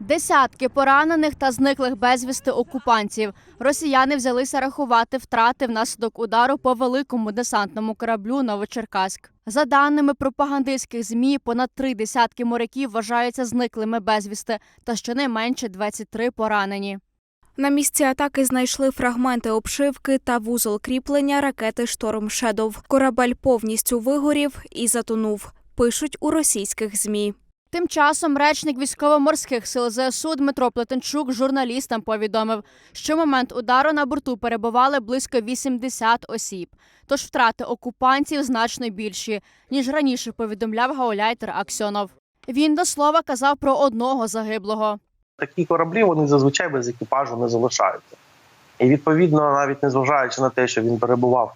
Десятки поранених та зниклих безвісти окупантів. Росіяни взялися рахувати втрати внаслідок удару по великому десантному кораблю Новочеркаськ. За даними пропагандистських змі, понад три десятки моряків вважаються зниклими безвісти, та щонайменше 23 поранені. На місці атаки знайшли фрагменти обшивки та вузол кріплення ракети Шторм Шедов. Корабель повністю вигорів і затонув. Пишуть у російських змі. Тим часом речник військово-морських сил ЗСУ Дмитро Плетенчук журналістам повідомив, що момент удару на борту перебували близько 80 осіб. Тож втрати окупантів значно більші, ніж раніше повідомляв гауляйтер Аксьонов. Він до слова казав про одного загиблого. такі кораблі вони зазвичай без екіпажу не залишаються. І відповідно, навіть незважаючи на те, що він перебував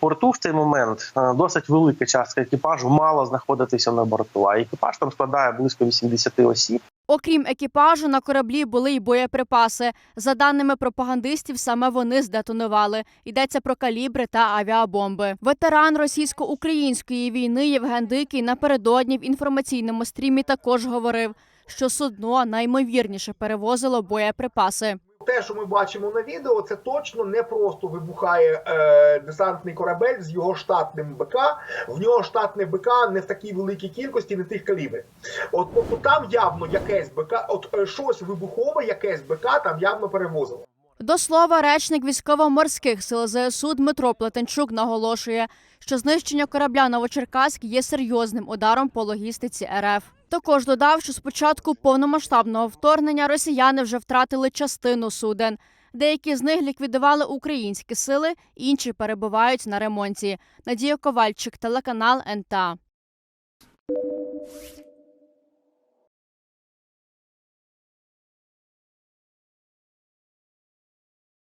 порту в цей момент, е, досить велика частка екіпажу мала знаходитися на борту. А екіпаж там складає близько 80 осіб. Окрім екіпажу, на кораблі були й боєприпаси. За даними пропагандистів, саме вони здетонували. Йдеться про калібри та авіабомби. Ветеран російсько-української війни Євген Дикий напередодні в інформаційному стрімі також говорив, що судно найімовірніше перевозило боєприпаси. Те, що ми бачимо на відео, це точно не просто вибухає е, десантний корабель з його штатним БК. В нього штатне БК не в такій великій кількості, не тих калібрів. От тобто там явно якесь БК, от е, щось вибухове, якесь БК там явно перевозило. До слова, речник військово-морських сил ЗСУ Дмитро Плетенчук наголошує, що знищення корабля Новочеркаськ є серйозним ударом по логістиці РФ. Також додав, що з початку повномасштабного вторгнення росіяни вже втратили частину суден. Деякі з них ліквідували українські сили, інші перебувають на ремонті. Надія Ковальчик, телеканал НТА.